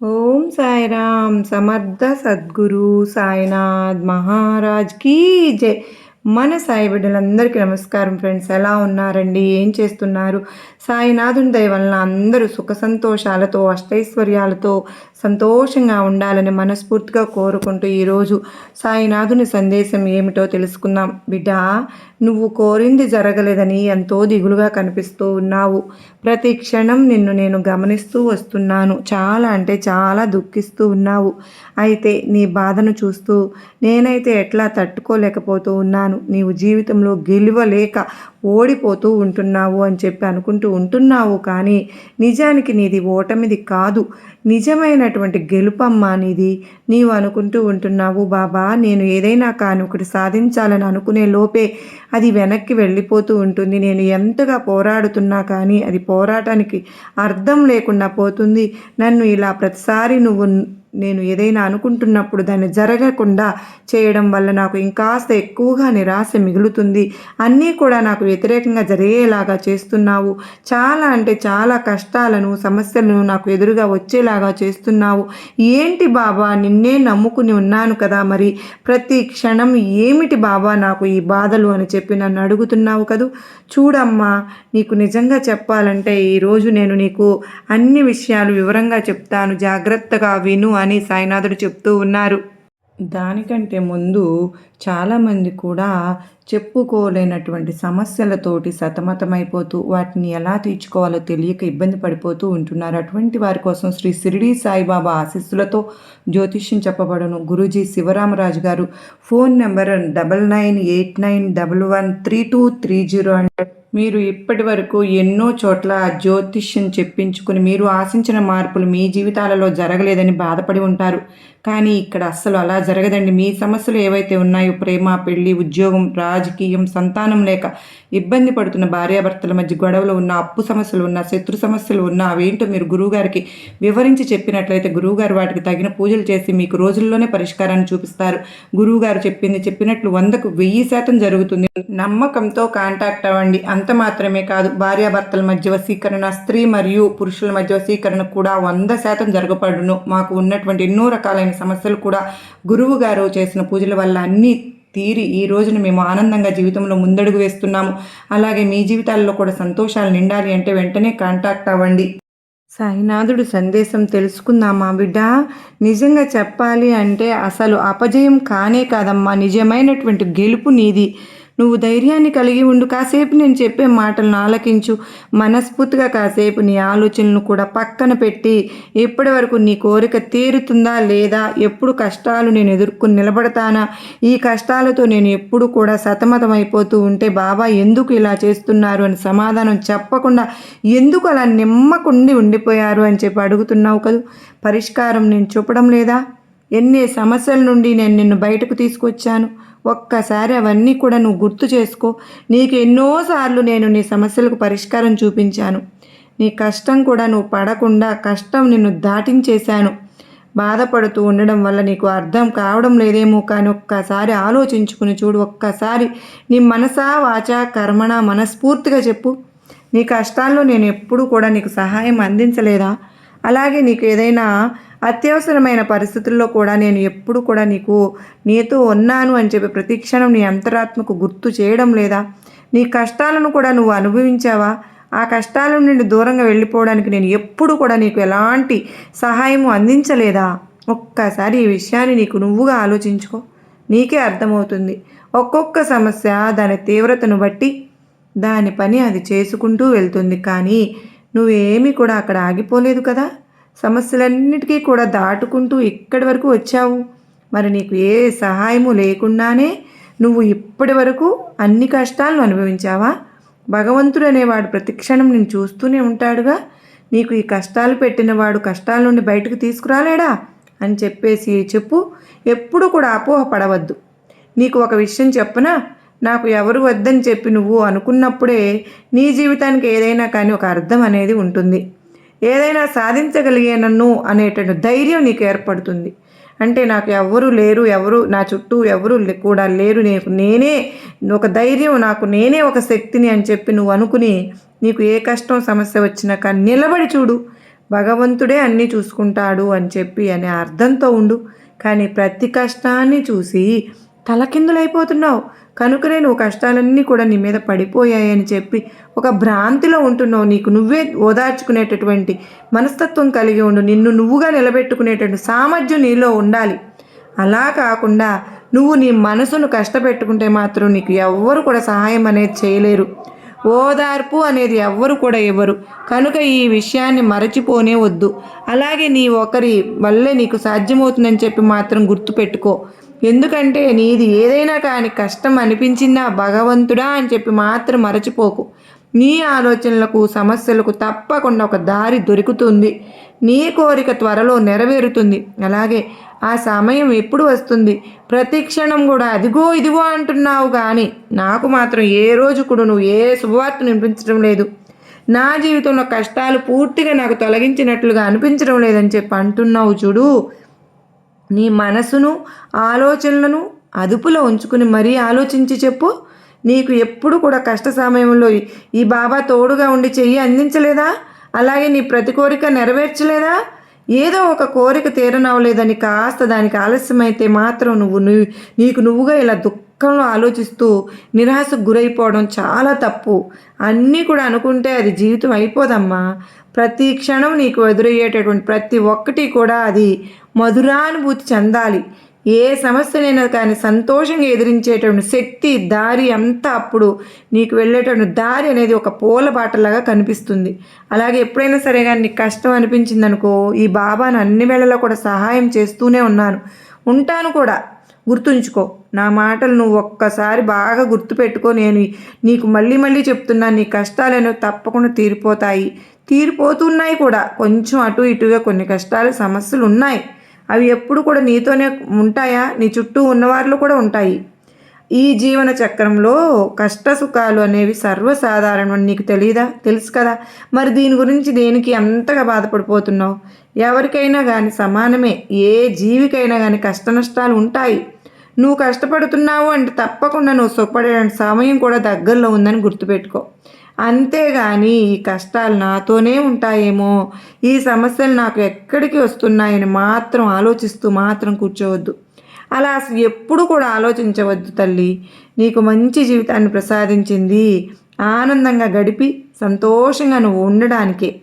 ఓం సాయిరామ్ సమర్థ సద్గురు సాయినాథ్ మహారాజ్ కీ జై. మన సాయి బిడ్డలందరికీ నమస్కారం ఫ్రెండ్స్ ఎలా ఉన్నారండి? ఏం చేస్తున్నారు? సాయినాథుని దయ వలన అందరూ సుఖ సంతోషాలతో అష్టైశ్వర్యాలతో సంతోషంగా ఉండాలని మనస్ఫూర్తిగా కోరుకుంటూ ఈరోజు సాయినాథుని సందేశం ఏమిటో తెలుసుకుందాం. బిడ్డ నువ్వు కోరింది జరగలేదని ఎంతో దిగులుగా కనిపిస్తూ ఉన్నావు. ప్రతి క్షణం నిన్ను నేను గమనిస్తూ వస్తున్నాను. చాలా అంటే చాలా దుఃఖిస్తూ ఉన్నావు. అయితే నీ బాధను చూస్తూ నేనైతే ఎట్లా తట్టుకోలేకపోతూ ఉన్నాను. నీవు జీవితంలో గెలవలేక ఓడిపోతూ ఉంటున్నావు అని చెప్పి అనుకుంటూ ఉంటున్నావు కానీ నిజానికి నీది ఓటమిది కాదు. నిజమైనటువంటి గెలుపమ్మ నీది. నీవు అనుకుంటూ ఉంటున్నావు బాబా నేను ఏదైనా కానీ ఒకటి సాధించాలని అనుకునే లోపే అది వెనక్కి వెళ్ళిపోతూ ఉంటుంది. నేను ఎంతగా పోరాడుతున్నా కానీ అది పోరాటానికి అర్థం లేకుండా పోతుంది. నన్ను ఇలా ప్రతిసారి నువ్వు నేను ఏదైనా అనుకుంటున్నప్పుడు దాన్ని జరగకుండా చేయడం వల్ల నాకు ఇంకాస్త ఎక్కువగా నిరాశ మిగులుతుంది. అన్నీ కూడా నాకు వ్యతిరేకంగా జరిగేలాగా చేస్తున్నావు. చాలా అంటే చాలా కష్టాలను సమస్యలను నాకు ఎదురుగా వచ్చేలాగా చేస్తున్నావు. ఏంటి బాబా? నిన్నే నమ్ముకుని ఉన్నాను కదా మరి. ప్రతి క్షణం ఏమిటి బాబా నాకు ఈ బాధలు అని చెప్పి నన్ను అడుగుతున్నావు కదూ? చూడమ్మా నీకు నిజంగా చెప్పాలంటే ఈరోజు నేను నీకు అన్ని విషయాలు వివరంగా చెప్తాను. జాగ్రత్తగా విను అని సాయినాథుడు చెప్తూ ఉన్నారు. దానికంటే ముందు చాలామంది కూడా చెప్పుకోలేనటువంటి సమస్యలతోటి సతమతమైపోతూ వాటిని ఎలా తీర్చుకోవాలో తెలియక ఇబ్బంది పడిపోతూ ఉంటున్నారు. అటువంటి వారి కోసం శ్రీ షిరిడి సాయిబాబా ఆశీస్సులతో జ్యోతిష్యం చెప్పబడను. గురూజీ శివరామరాజు గారు phone number double nine eight nine double one three two three zero అంటే మీరు ఇప్పటి వరకు ఎన్నో చోట్ల జ్యోతిష్యం చెప్పించుకుని మీరు ఆశించిన మార్పులు మీ జీవితాలలో జరగలేదని బాధపడి ఉంటారు. కానీ ఇక్కడ అస్సలు అలా జరగదండి. మీ సమస్యలు ఏవైతే ఉన్నాయో ప్రేమ పెళ్ళి ఉద్యోగం రాజకీయం సంతానం లేక ఇబ్బంది పడుతున్న భార్యాభర్తల మధ్య గొడవలు ఉన్న అప్పు సమస్యలు ఉన్న శత్రు సమస్యలు ఉన్న అవేంటో మీరు గురువుగారికి వివరించి చెప్పినట్లయితే గురువుగారు వాటికి తగిన పూజలు చేసి మీకు రోజుల్లోనే పరిష్కారాన్ని చూపిస్తారు. గురువుగారు చెప్పింది చెప్పినట్లు వందకు వెయ్యి శాతం జరుగుతుంది. నమ్మకంతో కాంటాక్ట్ అవ్వండి. అంత మాత్రమే కాదు భార్యాభర్తల మధ్య వశీకరణ స్త్రీ మరియు పురుషుల మధ్య వశీకరణ కూడా వంద శాతం జరగబడును. మాకు ఉన్నటువంటి ఎన్నో రకాలైన సమస్యలు కూడా గురువు గారు చేసిన పూజల వల్ల అన్నీ తీరి ఈ రోజున మేము ఆనందంగా జీవితంలో ముందడుగు వేస్తున్నాము. అలాగే మీ జీవితాల్లో కూడా సంతోషాలు నిండాలి అంటే వెంటనే కాంటాక్ట్ అవ్వండి. సాయినాథుడు సందేశం తెలుసుకుందామా బిడ్డ? నిజంగా చెప్పాలి అంటే అసలు అపజయం కానే కాదమ్మా. నిజమైనటువంటి గెలుపు నీది. నువ్వు ధైర్యాన్ని కలిగి ఉండు. కాసేపు నేను చెప్పే మాటలను ఆలకించు. మనస్ఫూర్తిగా కాసేపు నీ ఆలోచనలను కూడా పక్కన పెట్టి ఎప్పటి వరకు నీ కోరిక తీరుతుందా లేదా ఎప్పుడు కష్టాలు నేను ఎదుర్కొని నిలబడతానా? ఈ కష్టాలతో నేను ఎప్పుడు కూడా సతమతమైపోతూ ఉంటే బాబా ఎందుకు ఇలా చేస్తున్నారు అని సమాధానం చెప్పకుండా ఎందుకు అలా నిమ్మకుండి ఉండిపోయారు అని చెప్పి అడుగుతున్నావు కదా? పరిష్కారం నేను చూపడం లేదా? ఎన్ని సమస్యల నుండి నేను నిన్ను బయటకు తీసుకొచ్చాను? ఒక్కసారి అవన్నీ కూడా నువ్వు గుర్తు చేసుకో. నీకు ఎన్నోసార్లు నేను నీ సమస్యలకు పరిష్కారం చూపించాను. నీ కష్టం కూడా నువ్వు పడకుండా కష్టం నిన్ను దాటించేశాను. బాధపడుతూ ఉండడం వల్ల నీకు అర్థం కావడం లేదేమో కానీ ఒక్కసారి ఆలోచించుకుని చూడు. ఒక్కసారి నీ మనసా వాచా కర్మణ మనస్ఫూర్తిగా చెప్పు. నీ కష్టాల్లో నేను ఎప్పుడూ కూడా నీకు సహాయం అందించలేదా? అలాగే నీకు ఏదైనా అత్యవసరమైన పరిస్థితుల్లో కూడా నేను ఎప్పుడు కూడా నీకు నీతో ఉన్నాను అని చెప్పి ప్రతిక్షణం నీ అంతరాత్మకు గుర్తు చేయడం లేదా? నీ కష్టాలను కూడా నువ్వు అనుభవించావా? ఆ కష్టాల నుండి దూరంగా వెళ్ళిపోవడానికి నేను ఎప్పుడు కూడా నీకు ఎలాంటి సహాయము అందించలేదా? ఒక్కసారి ఈ విషయాన్ని నీకు నువ్వుగా ఆలోచించుకో. నీకే అర్థమవుతుంది. ఒక్కొక్క సమస్య దాని తీవ్రతను బట్టి దాని పని అది చేసుకుంటూ వెళ్తుంది. కానీ నువ్వేమీ కూడా అక్కడ ఆగిపోలేదు కదా? సమస్యలన్నిటికీ కూడా దాటుకుంటూ ఇక్కడి వరకు వచ్చావు. మరి నీకు ఏ సహాయము లేకుండానే నువ్వు ఇప్పటి వరకు అన్ని కష్టాలను అనుభవించావా? భగవంతుడు అనేవాడు ప్రతిక్షణం నేను చూస్తూనే ఉంటాడుగా. నీకు ఈ కష్టాలు పెట్టినవాడు కష్టాల నుండి బయటకు తీసుకురాలేడా? అని చెప్పేసి చెప్పు. ఎప్పుడు కూడా అపోహ పడవద్దు. నీకు ఒక విషయం చెప్పనా? నాకు ఎవరు వద్దని చెప్పి నువ్వు అనుకున్నప్పుడే నీ జీవితానికి ఏదైనా కానీ ఒక అర్థం అనేది ఉంటుంది. ఏదైనా సాధించగలిగే నన్ను అనేటువంటి ధైర్యం నీకు ఏర్పడుతుంది. అంటే నాకు ఎవరు లేరు ఎవరు నా చుట్టూ ఎవరు కూడా లేరు. నీకు నేనే ఒక ధైర్యం నాకు నేనే ఒక శక్తిని అని చెప్పి నువ్వు అనుకుని నీకు ఏ కష్టం సమస్య వచ్చినా కానీ నిలబడి చూడు. భగవంతుడే అన్నీ చూసుకుంటాడు అని చెప్పి అనే అర్థంతో ఉండు. కానీ ప్రతి కష్టాన్ని చూసి తలకిందులైపోతున్నావు. కనుకనే నువ్వు కష్టాలన్నీ కూడా నీ మీద పడిపోయాయని చెప్పి ఒక భ్రాంతిలో ఉంటున్నావు నీకు. నువ్వే ఓదార్చుకునేటటువంటి మనస్తత్వం కలిగి ఉండు. నిన్ను నువ్వుగా నిలబెట్టుకునేటటువంటి సామర్థ్యం నీలో ఉండాలి. అలా కాకుండా నువ్వు నీ మనసును కష్టపెట్టుకుంటే మాత్రం నీకు ఎవ్వరు కూడా సహాయం అనేది చేయలేరు. ఓదార్పు అనేది ఎవ్వరు కూడా ఇవ్వరు. కనుక ఈ విషయాన్ని మరచిపోనే వద్దు. అలాగే నీ ఒకరి వల్లే నీకు సాధ్యమవుతుందని చెప్పి మాత్రం గుర్తుపెట్టుకో. ఎందుకంటే నీది ఏదైనా కానీ కష్టం అనిపించిందా భగవంతుడా అని చెప్పి మాత్రం మరచిపోకు. నీ ఆలోచనలకు సమస్యలకు తప్పకుండా ఒక దారి దొరుకుతుంది. నీ కోరిక త్వరలో నెరవేరుతుంది. అలాగే ఆ సమయం ఎప్పుడు వస్తుంది? ప్రతి క్షణం కూడా అదిగో ఇదిగో అంటున్నావు కానీ నాకు మాత్రం ఏ రోజు కూడా నువ్వు ఏ శుభవార్తను వినిపించడం లేదు. నా జీవితంలో కష్టాలు పూర్తిగా నాకు తొలగించినట్లుగా అనిపించడం లేదని చెప్పి అంటున్నావు చూడు. నీ మనసును ఆలోచనలను అదుపులో ఉంచుకుని మరీ ఆలోచించి చెప్పు. నీకు ఎప్పుడు కూడా కష్ట సమయంలో ఈ బాబా తోడుగా ఉండి చెయ్యి అందించలేదా? అలాగే నీ ప్రతి కోరిక నెరవేర్చలేదా? ఏదో ఒక కోరిక తీరనవ్వలేదని కాస్త దానికి ఆలస్యమైతే మాత్రం నువ్వు నీకు నువ్వుగా ఇలా దుఃఖంలో ఆలోచిస్తూ నిరాశకు గురైపోవడం చాలా తప్పు. అన్నీ కూడా అనుకుంటే అది జీవితం అయిపోదమ్మా. ప్రతి క్షణం నీకు ఎదురయ్యేటటువంటి ప్రతి ఒక్కటి కూడా అది మధురానుభూతి చెందాలి. ఏ సమస్యనైనా కానీ సంతోషంగా ఎదిరించేటువంటి శక్తి దారి అంతా అప్పుడు నీకు వెళ్ళేటువంటి దారి అనేది ఒక పూల బాటలాగా కనిపిస్తుంది. అలాగే ఎప్పుడైనా సరే కానీ నీకు కష్టం అనిపించింది అనుకో ఈ బాబాను అన్ని వేళలో కూడా సహాయం చేస్తూనే ఉన్నాను. ఉంటాను కూడా. గుర్తుంచుకో నా మాటలు నువ్వు ఒక్కసారి బాగా గుర్తుపెట్టుకో నేను నీకు మళ్ళీ మళ్ళీ చెప్తున్నా నీ కష్టాలను తప్పకుండా తీరిపోతాయి. తీరిపోతున్నాయి కూడా. కొంచెం అటు ఇటుగా కొన్ని కష్టాలు సమస్యలు ఉన్నాయి. అవి ఎప్పుడు కూడా నీతోనే ఉంటాయా? నీ చుట్టూ ఉన్నవారిలో కూడా ఉంటాయి. ఈ జీవన చక్రంలో కష్ట సుఖాలు అనేవి సర్వసాధారణం నీకు తెలియదా తెలుసు కదా. మరి దీని గురించి దేనికి అంతగా బాధపడిపోతున్నావు? ఎవరికైనా కానీ సమానమే. ఏ జీవికైనా కానీ కష్ట నష్టాలు ఉంటాయి. నువ్వు కష్టపడుతున్నావు అంటే తప్పకుండా నువ్వు సుఖపడే సమయం కూడా దగ్గరలో ఉందని గుర్తుపెట్టుకో. అంతేగాని ఈ కష్టాలు నాతోనే ఉంటాయేమో. ఈ సమస్యలు నాకు ఎక్కడికి వస్తున్నాయని మాత్రం ఆలోచిస్తూ మాత్రం కూర్చోవద్దు. అలా ఎప్పుడు కూడా ఆలోచించవద్దు తల్లి. నీకు మంచి జీవితాన్ని ప్రసాదించింది ఆనందంగా గడిపి సంతోషంగా నువ్వు ఉండడానికే.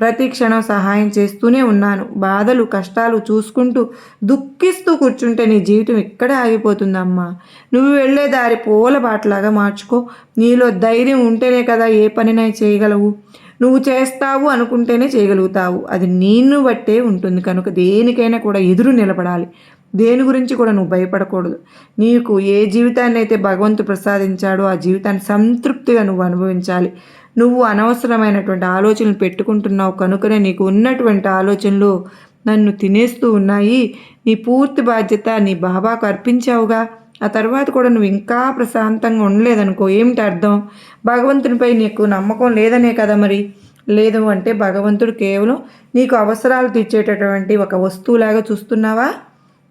ప్రతి క్షణం సహాయం చేస్తూనే ఉన్నాను. బాధలు కష్టాలు చూసుకుంటూ దుఃఖిస్తూ కూర్చుంటే నీ జీవితం ఇక్కడే ఆగిపోతుందమ్మా. నువ్వు వెళ్ళే దారి పూల బాటలాగా మార్చుకో. నీలో ధైర్యం ఉంటేనే కదా ఏ పనినై చేయగలవు. నువ్వు చేస్తావు అనుకుంటేనే చేయగలుగుతావు. అది నిన్ను బట్టే ఉంటుంది. కనుక దేనికైనా కూడా ఎదురు నిలబడాలి. దేని గురించి కూడా నువ్వు భయపడకూడదు. నీకు ఏ జీవితాన్ని అయితే భగవంతుడు ప్రసాదించాడో ఆ జీవితాన్ని సంతృప్తిగా నువ్వు అనుభవించాలి. నువ్వు అనవసరమైనటువంటి ఆలోచనలు పెట్టుకుంటున్నావు కనుకనే నీకు ఉన్నటువంటి ఆలోచనలు నన్ను తినేస్తూ ఉన్నాయి. నీ పూర్తి బాధ్యత నీ బాబాకు అర్పించావుగా. ఆ తర్వాత కూడా నువ్వు ఇంకా ప్రశాంతంగా ఉండలేదనుకో ఏమిటి అర్థం? భగవంతునిపై నీకు నమ్మకం లేదనే కదా మరి? లేదు అంటే భగవంతుడు కేవలం నీకు అవసరాలు తీర్చేటటువంటి ఒక వస్తువులాగా చూస్తున్నావా?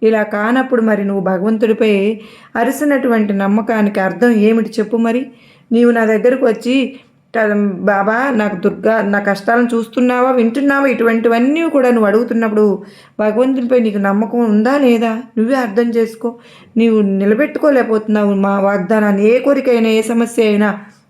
ఇలా కానప్పుడు మరి నువ్వు భగవంతుడిపై అరిసినటువంటి నమ్మకానికి అర్థం ఏమిటి చెప్పు మరి? నీవు నా దగ్గరకు వచ్చి బాబా నాకు దుర్గా నా కష్టాలను చూస్తున్నావా వింటున్నావా? ఇటువంటివన్నీ కూడా నువ్వు అడుగుతున్నప్పుడు భగవంతునిపై నీకు నమ్మకం ఉందా లేదా? నువ్వే అర్థం చేసుకో. నీవు నిలబెట్టుకోలేకపోతున్నావు మా వాగ్దానాన్ని. ఏ కోరికైనా ఏ సమస్య అయినా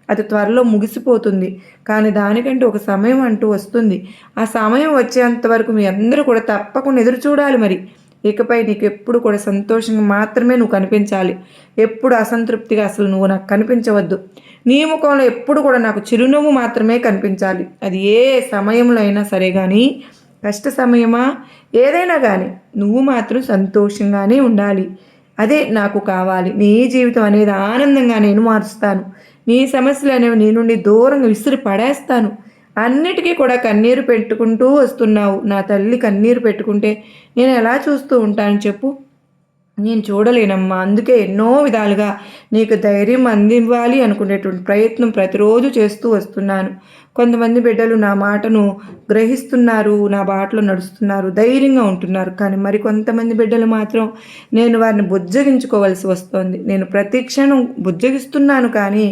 అది త్వరలో ముగిసిపోతుంది. కానీ దానికంటే ఒక సమయం అంటూ వస్తుంది. ఆ సమయం వచ్చేంత వరకు మీ అందరూ కూడా తప్పకుండా ఎదురు చూడాలి మరి. ఇకపై నీకు ఎప్పుడు కూడా సంతోషంగా మాత్రమే నువ్వు కనిపించాలి. ఎప్పుడు అసంతృప్తిగా అసలు నువ్వు నాకు కనిపించవద్దు. నీ ముఖంలో ఎప్పుడు కూడా నాకు చిరునవ్వు మాత్రమే కనిపించాలి. అది ఏ సమయంలో అయినా సరే కానీ కష్ట సమయమా? ఏదైనా కానీ నువ్వు మాత్రం సంతోషంగానే ఉండాలి. అదే నాకు కావాలి. నీ జీవితం అనేది ఆనందంగా నేను మారుస్తాను. నీ సమస్యలు అనేవి నీ నుండి దూరంగా విసిరి పడేస్తాను అన్నిటికీ కూడా కన్నీరు పెట్టుకుంటూ వస్తున్నావు. నా తల్లి కన్నీరు పెట్టుకుంటే నేను ఎలా చూస్తూ ఉంటాను చెప్పు. నేను చూడలేనమ్మా. అందుకే ఎన్నో విధాలుగా నీకు ధైర్యం అందివ్వాలి అనుకునేటువంటి ప్రయత్నం ప్రతిరోజు చేస్తూ వస్తున్నాను. కొంతమంది బిడ్డలు నా మాటను గ్రహిస్తున్నారు నా బాటలో నడుస్తున్నారు ధైర్యంగా ఉంటున్నారు. కానీ మరి కొంతమంది బిడ్డలు మాత్రం నేను వారిని బుజ్జగించుకోవాల్సి వస్తుంది. నేను ప్రతి క్షణం బుజ్జగిస్తున్నాను కానీ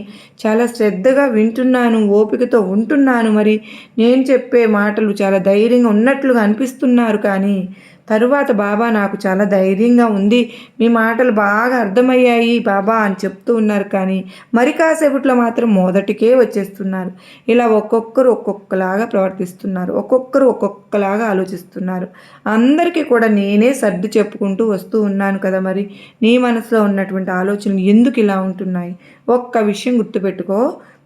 చాలా శ్రద్ధగా వింటున్నాను ఓపికతో ఉంటున్నాను. మరి నేను చెప్పే మాటలు చాలా ధైర్యంగా ఉన్నట్లుగా అనిపిస్తున్నారు కానీ తరువాత బాబా నాకు చాలా ధైర్యంగా ఉంది. మీ మాటలు బాగా అర్థమయ్యాయి బాబా అని చెప్తూ ఉన్నారు కానీ మరి కాసేపట్లో మాత్రం మొదటికే వచ్చేస్తున్నారు. ఇలా ఒక్కొక్కరు ఒక్కొక్కలాగా ప్రవర్తిస్తున్నారు. ఒక్కొక్కరు ఒక్కొక్కలాగా ఆలోచిస్తున్నారు. అందరికీ కూడా నేనే సర్ది చెప్పుకుంటూ వస్తూ ఉన్నాను కదా మరి. నీ మనసులో ఉన్నటువంటి ఆలోచనలు ఎందుకు ఇలా ఉంటున్నాయి? ఒక్క విషయం గుర్తుపెట్టుకో.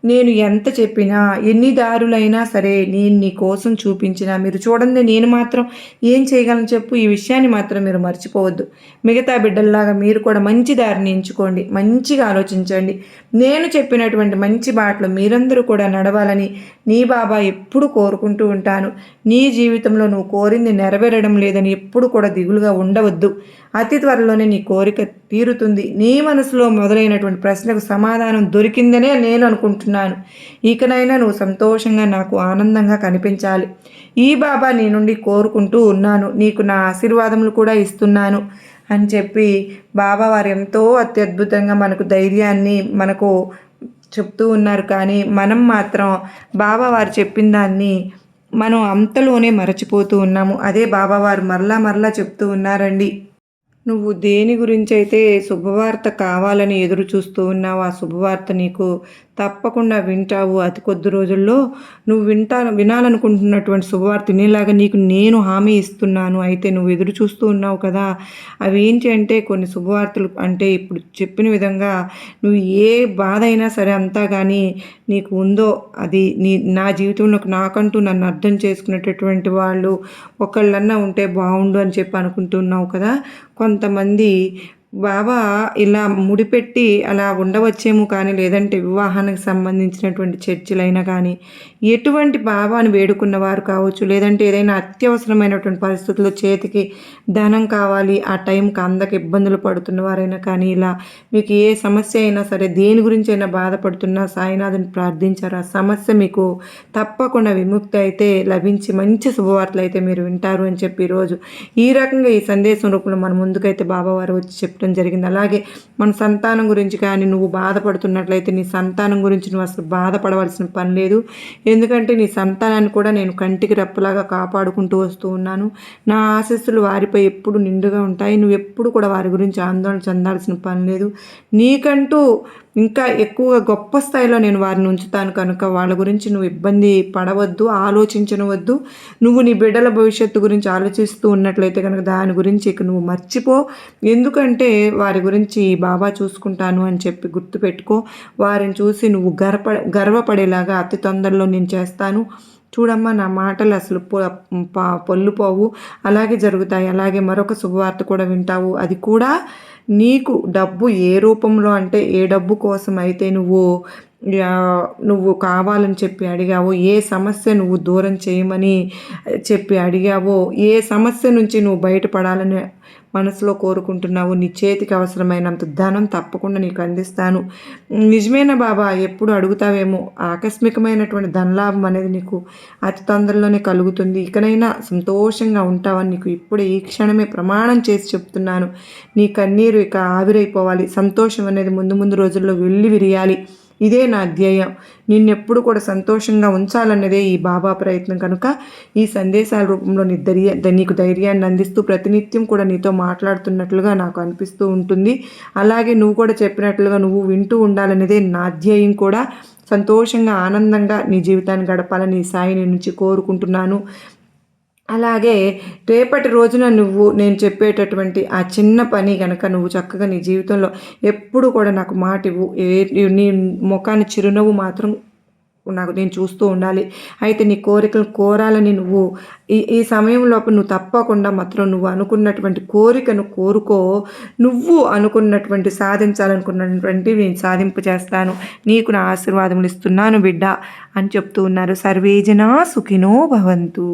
నేను ఎంత చెప్పినా ఎన్ని దారులైనా సరే నేను నీ కోసం చూపించినా మీరు చూడండి నేను మాత్రం ఏం చేయగలను చెప్పు ఈ విషయాన్ని మాత్రం మీరు మర్చిపోవద్దు. మిగతా బిడ్డల్లాగా మీరు కూడా మంచి దారిని ఎంచుకోండి మంచిగా ఆలోచించండి. నేను చెప్పినటువంటి మంచి బాటలు మీరందరూ కూడా నడవాలని నీ బాబా ఎప్పుడు కోరుకుంటూ ఉంటాను. నీ జీవితంలో నువ్వు కోరింది నెరవేరడం లేదని ఎప్పుడు కూడా దిగులుగా ఉండవద్దు. అతి త్వరలోనే నీ కోరిక తీరుతుంది. నీ మనసులో మొదలైనటువంటి ప్రశ్నకు సమాధానం దొరికిందనే నేను అనుకుంటున్నాను. ఇకనైనా నువ్వు సంతోషంగా నాకు ఆనందంగా కనిపించాలి. ఈ బాబా నీ నుండి కోరుకుంటూ ఉన్నాను. నీకు నా ఆశీర్వాదములు కూడా ఇస్తున్నాను అని చెప్పి బాబా వారు ఎంతో అత్యద్భుతంగా మనకు ధైర్యాన్ని మనకు చెప్తూ ఉన్నారు. కానీ మనం మాత్రం బాబా వారు చెప్పిన దాన్ని మనం అంతలోనే మరచిపోతూ ఉన్నాము. అదే బాబావారు మరలా మరలా చెప్తూ ఉన్నారండి. నువ్వు దేని గురించి అయితే శుభవార్త కావాలని ఎదురు చూస్తూ ఉన్నావు ఆ శుభవార్త నీకు తప్పకుండా వింటావు. అతి కొద్ది రోజుల్లో నువ్వు వింటా వినాలనుకుంటున్నటువంటి శుభవార్త వినేలాగా నీకు నేను హామీ ఇస్తున్నాను. అయితే నువ్వు ఎదురు చూస్తూ ఉన్నావు కదా. అవి ఏంటి అంటే కొన్ని శుభవార్తలు అంటే ఇప్పుడు చెప్పిన విధంగా నువ్వు ఏ బాధ అయినా సరే అంతా కానీ నీకు ఉందో అది నీ నా జీవితంలో నాకంటూ నన్ను అర్థం చేసుకునేటటువంటి వాళ్ళు ఒకళ్ళన్నా ఉంటే బాగుండు అని చెప్పి అనుకుంటున్నావు కదా. కొంతమంది బాబా ఇలా ముడిపెట్టి అలా ఉండవచ్చేమో కానీ లేదంటే వివాహానికి సంబంధించినటువంటి చర్చలైనా కానీ ఎటువంటి బాబాని వేడుకున్న వారు కావచ్చు లేదంటే ఏదైనా అత్యవసరమైనటువంటి పరిస్థితుల్లో చేతికి ధనం కావాలి ఆ టైంకి అందక ఇబ్బందులు పడుతున్న వారైనా కానీ ఇలా మీకు ఏ సమస్య అయినా సరే దేని గురించి అయినా బాధపడుతున్నా సాయినాథుని ప్రార్థించారు. ఆ సమస్య మీకు తప్పకుండా విముక్తి అయితే లభించి మంచి శుభవార్తలు అయితే మీరు వింటారు అని చెప్పి ఈరోజు ఈ రకంగా ఈ సందేశం రూపంలో మన ముందుకైతే బాబావారు వచ్చి చెప్పడం జరిగింది. అలాగే మన సంతానం గురించి కానీ నువ్వు బాధపడుతున్నట్లయితే నీ సంతానం గురించి నువ్వు అసలు బాధపడవలసిన పని లేదు. ఎందుకంటే నీ సంతానాన్ని కూడా నేను కంటికి రెప్పలాగా కాపాడుకుంటూ వస్తూ ఉన్నాను. నా ఆశస్సులు వారిపై ఎప్పుడు నిండుగా ఉంటాయి. నువ్వు ఎప్పుడు కూడా వారి గురించి ఆందోళన చెందాల్సిన పని లేదు. నీకంటూ ఇంకా ఎక్కువగా గొప్ప స్థాయిలో నేను వారిని ఉంచుతాను కనుక వాళ్ళ గురించి నువ్వు ఇబ్బంది పడవద్దు ఆలోచించనవద్దు నువ్వు నీ బిడ్డల భవిష్యత్తు గురించి ఆలోచిస్తూ ఉన్నట్లయితే కనుక దాని గురించి ఇక నువ్వు మర్చిపో. ఎందుకంటే వారి గురించి బాబా చూసుకుంటాను అని చెప్పి గుర్తుపెట్టుకో. వారిని చూసి నువ్వు గర్వ గర్వపడేలాగా అతి తొందరలో నేను చేస్తాను. చూడమ్మా నా మాటలు అసలు పొల్లుపోవు అలాగే జరుగుతాయి. అలాగే మరొక శుభవార్త కూడా వింటావు. అది కూడా నీకు డబ్బు ఏ రూపంలో అంటే ఏ డబ్బు కోసం అయితే నువ్వు నువ్వు కావాలని చెప్పి అడిగావో ఏ సమస్య నువ్వు దూరం చేయమని చెప్పి అడిగావో ఏ సమస్య నుంచి నువ్వు బయటపడాలని మనసులో కోరుకుంటున్నావు. నీ చేతికి అవసరమైనంత ధనం తప్పకుండా నీకు అందిస్తాను. నిజమైన బాబా? ఎప్పుడు అడుగుతావేమో? ఆకస్మికమైనటువంటి ధనలాభం అనేది నీకు అతి తొందరలోనే కలుగుతుంది. ఇకనైనా సంతోషంగా ఉంటావని నీకు ఇప్పుడు ఈ క్షణమే ప్రమాణం చేసి చెప్తున్నాను. నీ కన్నీరు ఇక ఆవిరైపోవాలి. సంతోషం అనేది ముందు ముందు రోజుల్లో వెళ్ళి విరియాలి. ఇదే నా ధ్యేయం. నిన్నెప్పుడు కూడా సంతోషంగా ఉంచాలన్నదే ఈ బాబా ప్రయత్నం కనుక ఈ సందేశాల రూపంలో నీ ధైర్య నీకు ధైర్యాన్ని అందిస్తూ ప్రతినిత్యం కూడా నీతో మాట్లాడుతున్నట్లుగా నాకు అనిపిస్తూ ఉంటుంది. అలాగే నువ్వు కూడా చెప్పినట్లుగా నువ్వు వింటూ ఉండాలనేదే నా ధ్యేయం కూడా. సంతోషంగా ఆనందంగా నీ జీవితాన్ని గడపాలని సాయి నుంచి కోరుకుంటున్నాను. అలాగే రేపటి రోజున నువ్వు నేను చెప్పేటటువంటి ఆ చిన్న పని కనుక నువ్వు చక్కగా నీ జీవితంలో ఎప్పుడు కూడా నాకు మాట ఇవ్వు ఏ నీ ముఖాన్ని చిరునవ్వు మాత్రం నాకు నేను చూస్తూ ఉండాలి. అయితే నీ కోరికలు కోరాలని నువ్వు ఈ ఈ సమయంలో నువ్వు తప్పకుండా మాత్రం నువ్వు అనుకున్నటువంటి కోరికను కోరుకో. నువ్వు అనుకున్నటువంటి సాధించాలనుకున్నటువంటి నేను సాధింపు చేస్తాను. నీకు నా ఆశీర్వాదములు ఇస్తున్నాను బిడ్డ అని చెప్తూ ఉన్నారు. సర్వేజన సుఖినో భవంతు.